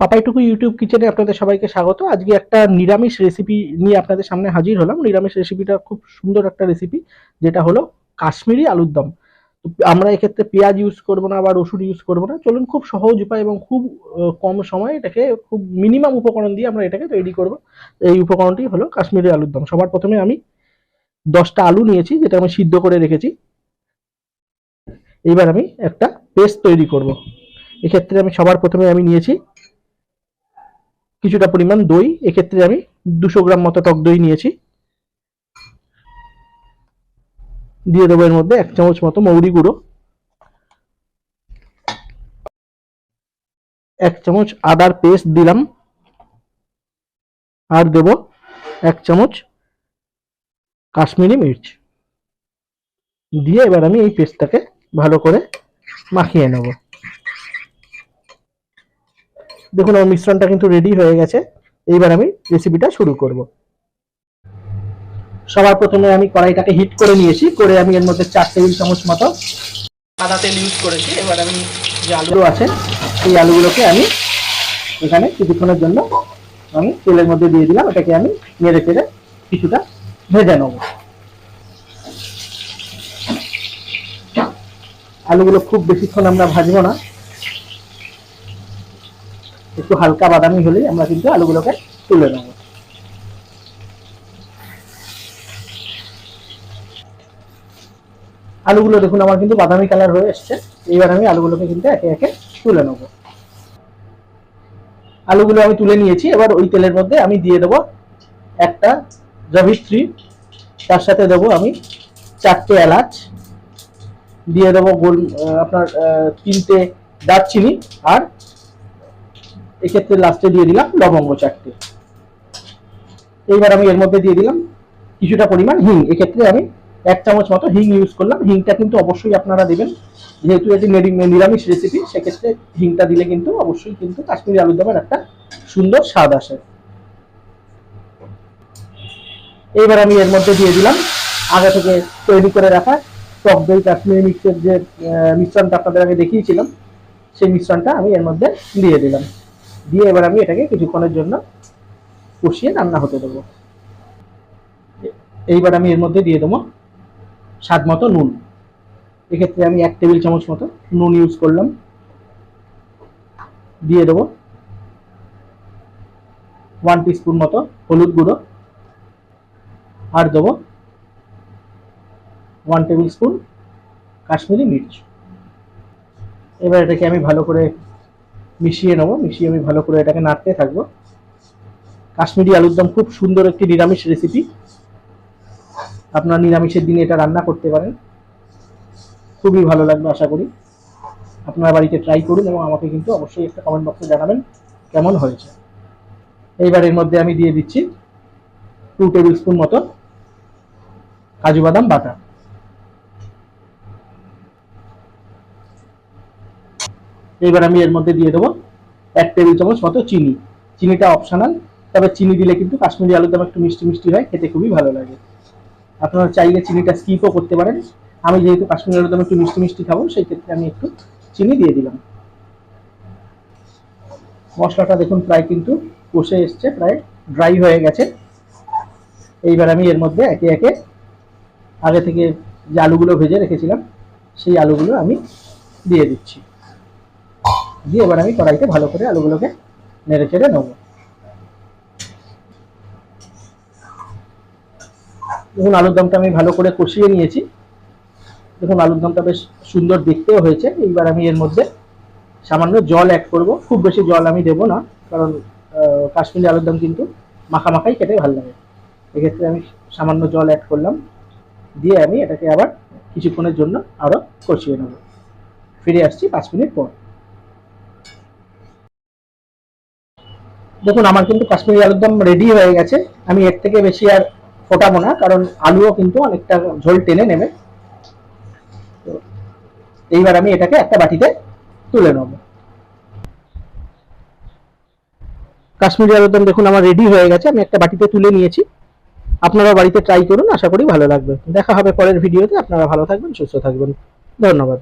পাপাইটুকু YouTube কিচেনে আপনাদের সবাইকে স্বাগত। আজকে একটা নিরামিষ রেসিপি নিয়ে আপনাদের সামনে হাজির হলাম। নিরামিষ রেসিপিটা খুব সুন্দর একটা রেসিপি যেটা হলো কাশ্মীরি আলুর দম। তো আমরা এক্ষেত্রে পেঁয়াজ ইউজ করব না বা রসুন ইউজ করব না। চলুন খুব সহজ উপায় এবং খুব কম সময়ে এটাকে খুব মিনিমাম উপকরণ দিয়ে আমরা এটাকে তৈরি করব। এই উপকরণটি হলো কাশ্মীরি আলুর দম। সবার প্রথমে আমি দশটা আলু নিয়েছি, যেটা আমি সিদ্ধ করে রেখেছি। এবার আমি একটা পেস্ট তৈরি করব। এক্ষেত্রে আমি সবার প্রথমে আমি নিয়েছি কিছুটা পরিমাণ দই। এক্ষেত্রে আমি দুশো গ্রাম মতো টক দই নিয়েছি। দিয়ে দেবো এর মধ্যে এক চামচ মতো মৌরি গুঁড়ো। এক চামচ আদার পেস্ট দিলাম। আর দেব এক চামচ কাশ্মীরি মির্চ। দিয়ে এবার আমি এই পেস্টটাকে ভালো করে মাখিয়ে নেব। দেখুন, আমার মিশ্রণটা কিন্তু রেডি হয়ে গেছে। এইবার আমি রেসিপিটা শুরু করব। সবার প্রথমে আমি কড়াইটাকে হিট করে নিয়েছি। করে আমি এর মধ্যে চার টেবিল চামচ মতো সাদা তেল ইউজ করেছি। এবার আমি যে আলু আছে, সেই আলুগুলোকে আমি এখানে কিছুক্ষণের জন্য আমি তেলের মধ্যে দিয়ে দিলাম। এটাকে আমি নেড়ে চেড়ে কিছুটা ভেজে নেব। আলুগুলো খুব বেশিক্ষণ আমরা ভাজবো না। একটু হালকা বাদামি হলেই আমরা কিন্তু আলুগুলোকে তুলে নেব। আলুগুলো দেখুন, আমার কিন্তু বাদামি কালার হয়ে এসছে। এইবার আমি আলুগুলোকে কিন্তু একে একে তুলে নেব। আলুগুলো আমি তুলে নিয়েছি। এবার ওই তেলের মধ্যে আমি দিয়ে দেবো একটা জাভিস্ত্রী তার সাথে দেবো আমি চারটে এলাচ। দিয়ে দেবো গোল আপনার তিনটে দারচিনি আর এক্ষেত্রে লাস্টে দিয়ে দিলাম লবঙ্গ চারটে। এইবার আমি এর মধ্যে দিয়ে দিলাম কিছুটা পরিমাণ হিং। এক্ষেত্রে আমি এক চামচ মতো হিং ইউজ করলাম। হিংটা কিন্তু অবশ্যই আপনারা দেবেন। যেহেতু এটি নিরি- নিরামিষ রেসিপি সেক্ষেত্রে হিংটা দিলে কিন্তু অবশ্যই কিন্তু কাশ্মীরি আলুর দমের একটা সুন্দর স্বাদ আসে। এইবার আমি এর মধ্যে দিয়ে দিলাম আগে থেকে তৈরি করে রাখা টক দই, কাশ্মীরি মিক্সের যে মিশ্রণটা আপনাদের আগে দেখিয়েছিলাম, সেই মিশ্রণটা আমি এর মধ্যে দিয়ে দিলাম। দিয়ে এবার আমি এটাকে কিছুক্ষণের জন্য কষিয়ে রান্না হতে দেবো। এইবার আমি এর মধ্যে দিয়ে দেবো স্বাদ মতো নুন। এক্ষেত্রে আমি এক টেবিল চামচ মতো নুন ইউজ করলাম। দিয়ে দেবো ওয়ান টিস্পুন মতো হলুদ গুঁড়ো। আর দেবো ওয়ান টেবিল স্পুন কাশ্মীরি মির্চ। এবার এটাকে আমি ভালো করে মিশিয়ে নেব, মিশিয়ে আমি ভালো করে এটাকে নাড়তে থাকব। কাশ্মীরি আলুর দম খুব সুন্দর একটি নিরামিষ রেসিপি আপনারা নিরামিষের দিনে এটা রান্না করতে পারেন। খুবই ভালো লাগবে আশা করি। আপনারা বাড়িতে ট্রাই করুন এবং আমাকে কিন্তু অবশ্যই একটা কমেন্ট বক্সে জানাবেন কেমন হয়েছে। এইবার এর মধ্যে আমি দিয়ে দিচ্ছি টু টেবিল স্পুন মতো কাজু বাদাম বাটা। এইবার আমি এর মধ্যে দিয়ে দেবো এক টেবিল চামচ মতো চিনি। চিনিটা অপশনাল তবে চিনি দিলে কিন্তু কাশ্মীরি আলুর দম একটু মিষ্টি মিষ্টি হয়, খেতে খুবই ভালো লাগে। আপনারা চাইলে চিনিটা স্কিপও করতে পারেন। আমি যেহেতু কাশ্মীরি আলুর একটু মিষ্টি মিষ্টি খাব, সেই ক্ষেত্রে আমি একটু চিনি দিয়ে দিলাম। মশলাটা দেখুন প্রায় কিন্তু কষে এসছে, প্রায় ড্রাই হয়ে গেছে। এইবার আমি এর মধ্যে একে একে আগে থেকে যে আলুগুলো ভেজে রেখেছিলাম, সেই আলুগুলো আমি দিয়ে দিচ্ছি। দিয়ে এবার আমি কড়াইতে ভালো করে আলুগুলোকে নেড়ে চেড়ে নেব। দেখুন, আলুর দমটা আমি ভালো করে কষিয়ে নিয়েছি। দেখুন, আলুর দমটা বেশ সুন্দর দেখতেও হয়েছে। এইবার আমি এর মধ্যে সামান্য জল অ্যাড করব। খুব বেশি জল আমি দেবো না, কারণ কাশ্মীরি আলুর দম কিন্তু মাখা মাখাই খেতে ভালো লাগে। এক্ষেত্রে আমি সামান্য জল অ্যাড করলাম। দিয়ে আমি এটাকে আবার কিছুক্ষণের জন্য আরও কষিয়ে নেব। ফিরে আসছি পাঁচ মিনিট পর। দেখুন, আমার কিন্তু কাশ্মীরি আলুর দম রেডি হয়ে গেছে। আমি এর থেকে বেশি আর ফোটাবো না, কারণ আলুও কিন্তু অনেকটা ঝোল টেনে নেবে। এইবার আমি এটাকে একটা বাটিতে তুলে নেব। কাশ্মীরি আলুর দম দেখুন, আমার রেডি হয়ে গেছে। আমি একটা বাটিতে তুলে নিয়েছি। আপনারাও বাড়িতে ট্রাই করুন, আশা করি ভালো লাগবে। দেখা হবে পরের ভিডিওতে আপনারা ভালো থাকবেন, সুস্থ থাকবেন। ধন্যবাদ।